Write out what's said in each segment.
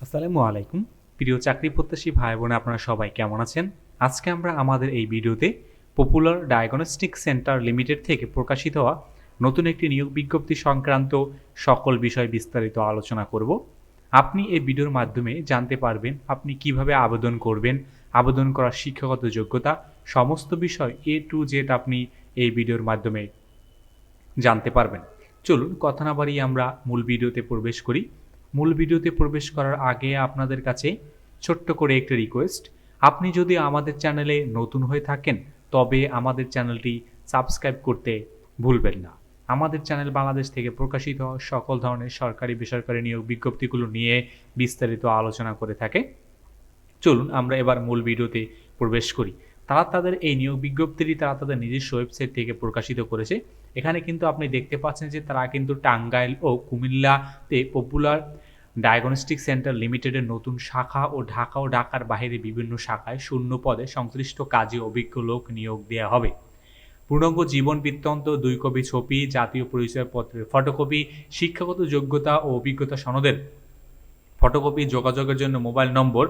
আসসালামু আলাইকুম। প্রিয় চাকরি প্রত্যাশী ভাই বোন আপনারা সবাই কেমন আছেন? আজকে আমরা আমাদের এই ভিডিওতে পপুলার ডায়াগনস্টিক সেন্টার লিমিটেড থেকে প্রকাশিত হওয়া নতুন একটি নিয়োগ বিজ্ঞপ্তি সংক্রান্ত সকল বিষয় বিস্তারিত আলোচনা করব। আপনি এই ভিডিওর মাধ্যমে জানতে পারবেন আপনি কীভাবে আবেদন করবেন, আবেদন করার শিক্ষাগত যোগ্যতা, সমস্ত বিষয় এ টু জেড আপনি এই ভিডিওর মাধ্যমে জানতে পারবেন। চলুন কথা না বাড়িয়ে আমরা মূল ভিডিওতে প্রবেশ করি। মূল ভিডিওতে প্রবেশ করার আগে আপনাদের কাছে ছোট্ট করে একটি রিকোয়েস্ট আপনি যদি আমাদের চ্যানেলে নতুন হয়ে থাকেন, তবে আমাদের চ্যানেলটি সাবস্ক্রাইব করতে ভুলবেন না। আমাদের চ্যানেল বাংলাদেশ থেকে প্রকাশিত সকল ধরনের সরকারি, বেসরকারি নিয়োগ বিজ্ঞপ্তিগুলো নিয়ে বিস্তারিত আলোচনা করে থাকে। চলুন আমরা এবার মূল ভিডিওতে প্রবেশ করি। তারা তাদের এই নিয়োগ বিজ্ঞপ্তিটি তারা তাদের নিজস্ব ওয়েবসাইট থেকে প্রকাশিত করেছে। এখানে কিন্তু আপনি দেখতে পাচ্ছেন যে তারা কিন্তু টাঙ্গাইল ও কুমিল্লাতে পপুলার ডায়াগনস্টিক সেন্টার লিমিটেডের নতুন শাখা ও ঢাকা ও ঢাকার বাইরে বিভিন্ন শাখায় শূন্য পদে সংশ্লিষ্ট কাজে অভিজ্ঞ লোক নিয়োগ দেওয়া হবে। পূর্ণাঙ্গ জীবন বৃত্তান্ত, দুই কপি ছবি, জাতীয় পরিচয়পত্রের ফটোকপি শিক্ষাগত যোগ্যতা ও অভিজ্ঞতা সনদের ফটোকপি যোগাযোগের জন্য মোবাইল নম্বর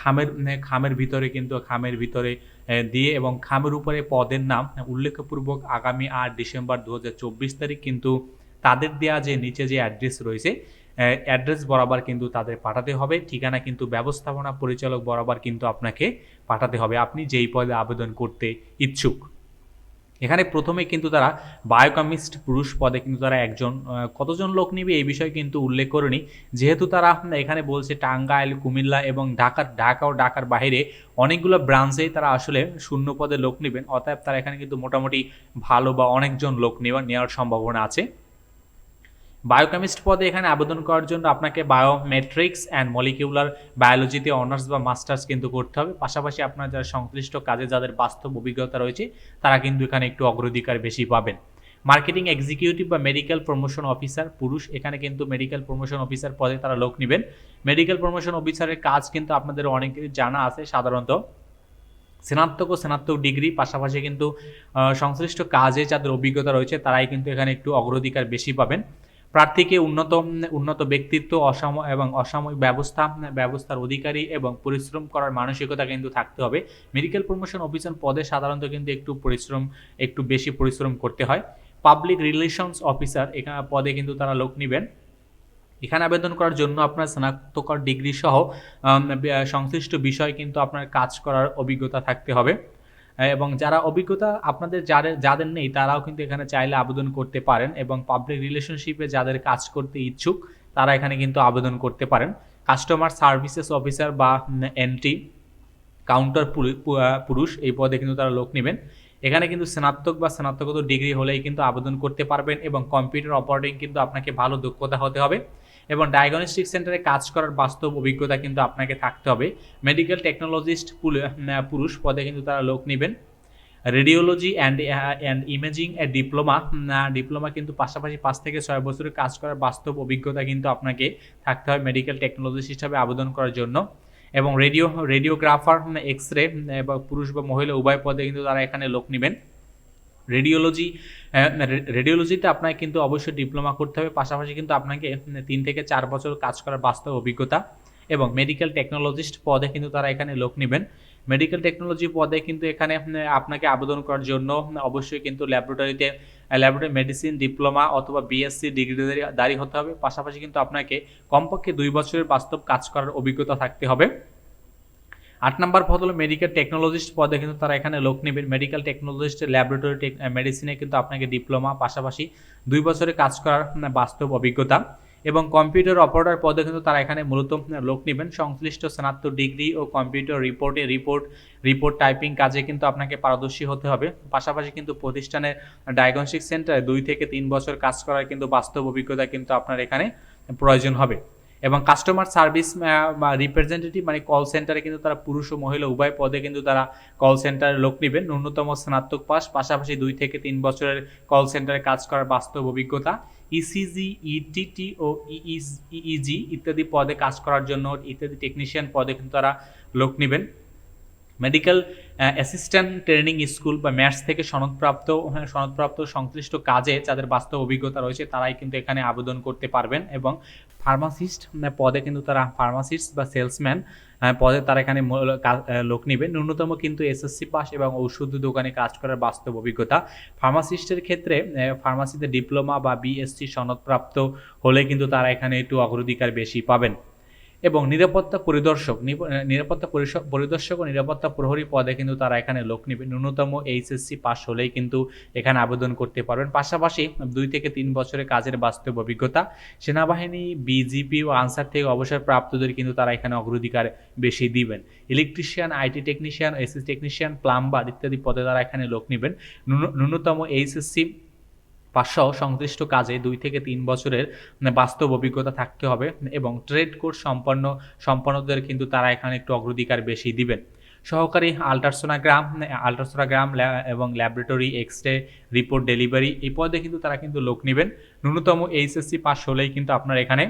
খামের খামের ভিতরে কিন্তু খামের ভিতরে দিয়ে এবং খামের উপরে পদের নাম উল্লেখপূর্বক আগামী আট ডিসেম্বর দু হাজার চব্বিশ তারিখ কিন্তু তাদের দেয়া যে নিচে যে অ্যাড্রেস রয়েছে অ্যাড্রেস বরাবর কিন্তু তাদের পাঠাতে হবে। ঠিকানা কিন্তু ব্যবস্থাপনা পরিচালক বরাবর কিন্তু আপনাকে পাঠাতে হবে। আপনি যেই পদে আবেদন করতে ইচ্ছুক। এখানে প্রথমে কিন্তু তারা বায়োকেমিস্ট পুরুষ পদে কিন্তু তারা একজন কতজন লোক নিবে এই বিষয়ে কিন্তু উল্লেখ করেনি। যেহেতু তারা এখানে বলছে টাঙ্গাইল, কুমিল্লা এবং ঢাকার ঢাকা ও ঢাকার বাইরে অনেকগুলো ব্রাঞ্চেই তারা আসলে শূন্য পদে লোক নেবেন। অতএব তারা এখানে কিন্তু মোটামুটি ভালো বা অনেকজন লোক নেওয়ার নেওয়ার সম্ভাবনা আছে। বায়োকেমিস্ট পদে এখানে আবেদন করার জন্য আপনাকে বায়োমেট্রিক্স অ্যান্ড মলিকিউলার বায়োলজিতে অনার্স বা মাস্টার্স কিন্তু করতে হবে। পাশাপাশি আপনার যারা সংশ্লিষ্ট কাজে যাদের বাস্তব অভিজ্ঞতা রয়েছে, তারা কিন্তু এখানে একটু অগ্রাধিকার বেশি পাবেন। মার্কেটিং এক্সিকিউটিভ বা মেডিকেল প্রমোশন অফিসার পুরুষ, এখানে কিন্তু মেডিকেল প্রমোশন অফিসার পদে তারা লোক নেবেন। মেডিকেল প্রমোশন অফিসারের কাজ কিন্তু আপনাদের অনেকেরই জানা আছে সাধারণত। স্নাতক ও স্নাতক ডিগ্রি, পাশাপাশি কিন্তু সংশ্লিষ্ট কাজে যাদের অভিজ্ঞতা রয়েছে, তারাই কিন্তু এখানে একটু অগ্রাধিকার বেশি পাবেন। প্রার্থীকে উন্নত উন্নত ব্যক্তিত্ব, অসাম, এবং অসাময়িক ব্যবস্থা, ব্যবস্থার অধিকারী এবং পরিশ্রম করার মানসিকতা কিন্তু থাকতে হবে। মেডিকেল প্রমোশন অফিসার পদে সাধারণত কিন্তু একটু পরিশ্রম, একটু বেশি পরিশ্রম করতে হয়। পাবলিক রিলেশনস অফিসার এখানে পদে কিন্তু তারা লোক নেবেন। এখানে আবেদন করার জন্য আপনার স্নাতকর ডিগ্রি সহ সংশ্লিষ্ট বিষয় কিন্তু আপনার কাজ করার অভিজ্ঞতা থাকতে হবে। এবং যারা অভিজ্ঞতা আপনাদের যাদের যাদের নেই, তারাও কিন্তু এখানে চাইলে আবেদন করতে পারেন এবং পাবলিক রিলেশনশিপে যাদের কাজ করতে ইচ্ছুক, তারা এখানে কিন্তু আবেদন করতে পারেন। কাস্টমার সার্ভিসেস অফিসার বা এনটি কাউন্টার পুরুষ, এই পদে কিন্তু তারা লোক নেবেন। এখানে কিন্তু স্নাতক বা স্নাতকোত্তর ডিগ্রি হলেই কিন্তু আবেদন করতে পারবেন এবং কম্পিউটার অপারেটিং কিন্তু আপনাকে ভালো দক্ষতা হতে হবে। এবং ডায়াগনস্টিক সেন্টারে কাজ করার বাস্তব অভিজ্ঞতা কিন্তু আপনাকে থাকতে হবে। মেডিকেল টেকনোলজিস্ট পুরুষ পদে কিন্তু তারা লোক নেবেন। রেডিওলজি অ্যান্ড অ্যান্ড ইমেজিং এ ডিপ্লোমা ডিপ্লোমা কিন্তু পাশাপাশি পাঁচ থেকে ছয় বছরের কাজ করার বাস্তব অভিজ্ঞতা কিন্তু আপনাকে থাকতে হবে মেডিকেল টেকনোলজিস্ট হিসাবে আবেদন করার জন্য। এবং রেডিও রেডিওগ্রাফার এক্স রে বা পুরুষ বা মহিলা উভয় পদে কিন্তু তারা এখানে লোক নেবেন। রেডিওলজি রেডিওলজিতে আপনাকে কিন্তু অবশ্যই ডিপ্লোমা করতে হবে। পাশাপাশি কিন্তু আপনাকে তিন থেকে চার বছর কাজ করার বাস্তব অভিজ্ঞতা এবং মেডিকেল টেকনোলজিস্ট পদে কিন্তু তারা এখানে লোক নেবেন। মেডিকেল টেকনোলজি পদে কিন্তু এখানে আপনাকে আবেদন করার জন্য অবশ্যই কিন্তু ল্যাবরেটরিতে ল্যাবরেটরি মেডিসিন ডিপ্লোমা অথবা বিএসসি ডিগ্রি দাঁড়ি হতে হবে। পাশাপাশি কিন্তু আপনাকে কমপক্ষে দুই বছরের বাস্তব কাজ করার অভিজ্ঞতা থাকতে হবে। আট নম্বর পদ হলো মেডিকেল টেকনোলজিস্ট পদে কিন্তু তারা এখানে লোক নেবেন মেডিকেল টেকনোলজিস্ট ল্যাবরেটরি মেডিসিনে কিন্তু আপনাকে ডিপ্লোমা পাশাপাশি দুই বছরে কাজ করার বাস্তব অভিজ্ঞতা। এবং কম্পিউটার অপারেটর পদে কিন্তু তারা এখানে মূলত লোক নেবেন। সংশ্লিষ্ট স্নাতক ডিগ্রি ও কম্পিউটার রিপোর্টে রিপোর্ট রিপোর্ট টাইপিং কাজে কিন্তু আপনাকে পারদর্শী হতে হবে। পাশাপাশি কিন্তু প্রতিষ্ঠানের ডায়াগনস্টিক সেন্টারে দুই থেকে তিন বছর কাজ করার কিন্তু বাস্তব অভিজ্ঞতা কিন্তু আপনার এখানে প্রয়োজন হবে। এবং কাস্টমার সার্ভিস বা রিপ্রেজেন্টেটিভ মানে কল সেন্টারে কিন্তু তারা পুরুষ ও মহিলা, উভয় পদে কিন্তু তারা কল সেন্টারে লোক নেবেন। ন্যূনতম স্নাতক পাস, পাশাপাশি দুই থেকে তিন বছরের কল সেন্টারে কাজ করার বাস্তব অভিজ্ঞতা। E ইসিজি ইটিটি ও ইইজি ইত্যাদি পদে কাজ করার জন্য, ইত্যাদি টেকনিশিয়ান পদে কিন্তু তারা লোক নেবেন। মেডিকেল অ্যাসিস্ট্যান্ট ট্রেনিং স্কুল বা ম্যাথস থেকে সনদপ্রাপ্ত হ্যাঁ, সনদপ্রাপ্ত সংশ্লিষ্ট কাজে যাদের বাস্তব অভিজ্ঞতা রয়েছে তারাই কিন্তু এখানে আবেদন করতে পারবেন এবং ফার্মাসিস্ট পদে কিন্তু তারা ফার্মাসিস্ট বা সেলসম্যান পদে তারা এখানে লোক নেবে ন্যূনতম কিন্তু এসএসসি পাস এবং ঔষধ দোকানে কাজ করার বাস্তব অভিজ্ঞতা। ফার্মাসিস্টের ক্ষেত্রে ফার্মাসিতে ডিপ্লোমা বা বিএসসি সনদপ্রাপ্ত হলে কিন্তু তারা এখানে একটু অগ্রাধিকার বেশি পাবেন। এবং নিরাপত্তা পরিদর্শক নিরাপত্তা পরিদর্শক ও নিরাপত্তা প্রহরী পদে কিন্তু তারা এখানে লোক নেবে। ন্যূনতম এইচএসসি পাস হলেই কিন্তু এখানে আবেদন করতে পারবেন। পাশাপাশি দুই থেকে তিন বছরের কাজের বাস্তব অভিজ্ঞতা, সেনাবাহিনী, বিজিপি ও আনসার থেকে অবসরপ্রাপ্তদের কিন্তু তারা এখানে অগ্রাধিকার বেশি দিবেন। Electrician IT technician SS technician, plumber ইত্যাদি পদে তারা এখানে লোক নেবেন। ন্যূনতম এইচএসসি পাঁচশো সংশ্লিষ্ট কাজে দুই থেকে তিন বছরের মানে বাস্তব অভিজ্ঞতা থাকতে হবে এবং ট্রেড কোর্স সম্পন্ন, সম্পন্নদের কিন্তু তারা এখানে একটু অগ্রাধিকার বেশি দিবেন। সহকারী আল্ট্রাসোনোগ্রাম আল্ট্রাসোনোগ্রাম এবং laboratory X ray report delivery, এই পদে কিন্তু তারা কিন্তু লোক নেবেন। ন্যূনতম এইচএসসি পাস হলেই কিন্তু আপনার এখানে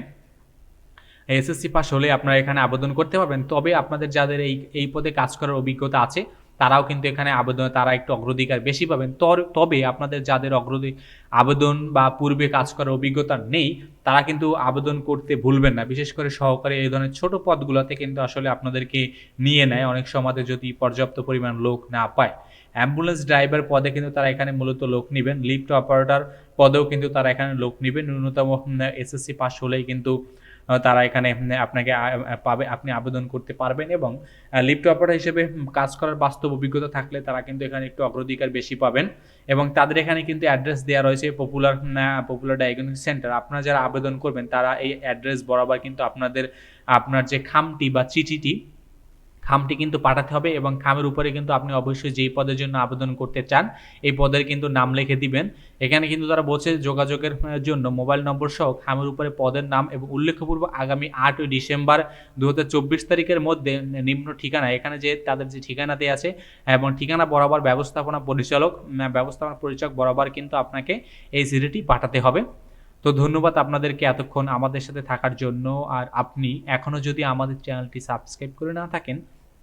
এসএসসি পাস হলে আপনারা এখানে আবেদন করতে পারবেন। তবে আপনাদের যাদের এই এই পদে কাজ করার অভিজ্ঞতা আছে তারাও কিন্তু এখানে আবেদন তারা একটু অগ্রাধিকার বেশি পাবেন। তবে আপনাদের যাদের অগ্রধি, আবেদন বা পূর্বে কাজ করার অভিজ্ঞতা নেই, তারা কিন্তু আবেদন করতে ভুলবেন না। বিশেষ করে সহকারে এই ধরনের ছোট পদগুলোতে কিন্তু আসলে আপনাদেরকে নিয়ে নেয়। অনেক সমাজে যদি পর্যাপ্ত পরিমাণ লোক না পায়। অ্যাম্বুলেন্স ড্রাইভার পদে কিন্তু তারা এখানে মূলত লোক নেবেন। লিফট অপারেটর পদেও কিন্তু তারা এখানে লোক নেবেন। ন্যূনতম এসএসসি পাস হলেই কিন্তু তারা এখানে আপনাকে পাবে, আপনি আবেদন করতে পারবেন এবং লিফট অপারেটর হিসেবে কাজ করার বাস্তব অভিজ্ঞতা থাকলে তারা কিন্তু এখানে একটু অগ্রাধিকার বেশি পাবেন এবং তাদের এখানে কিন্তু অ্যাড্রেস দেওয়া রয়েছে পপুলার পপুলার ডায়াগনস্টিক সেন্টার আপনারা যারা আবেদন করবেন, তারা এই অ্যাড্রেস বরাবর কিন্তু আপনাদের, আপনার যে খামটি বা চিঠিটি খামটি কিন্তু পাঠাতে হবে এবং খামের উপরে কিন্তু আপনি অবশ্যই যেই পদের জন্য আবেদন করতে চান, এই পদের কিন্তু নাম লিখে দিবেন। এখানে কিন্তু তারা বলছে যোগাযোগের জন্য মোবাইল নম্বর সহ খামের উপরে পদের নাম এবং উল্লেখপূর্বক আগামী আটই ডিসেম্বর দু হাজার চব্বিশ তারিখের মধ্যে নিম্ন ঠিকানা, এখানে যে তাদের যে ঠিকানা দেওয়া আছে এবং ঠিকানা বরাবর ব্যবস্থাপনা পরিচালক ব্যবস্থাপনা পরিচালক বরাবর কিন্তু আপনাকে এই সিডিটি পাঠাতে হবে। তো ধন্যবাদ আপনাদেরকে এতক্ষণ আমাদের সাথে থাকার জন্য। আর আপনি এখনও যদি আমাদের চ্যানেলটি সাবস্ক্রাইব করে না থাকেন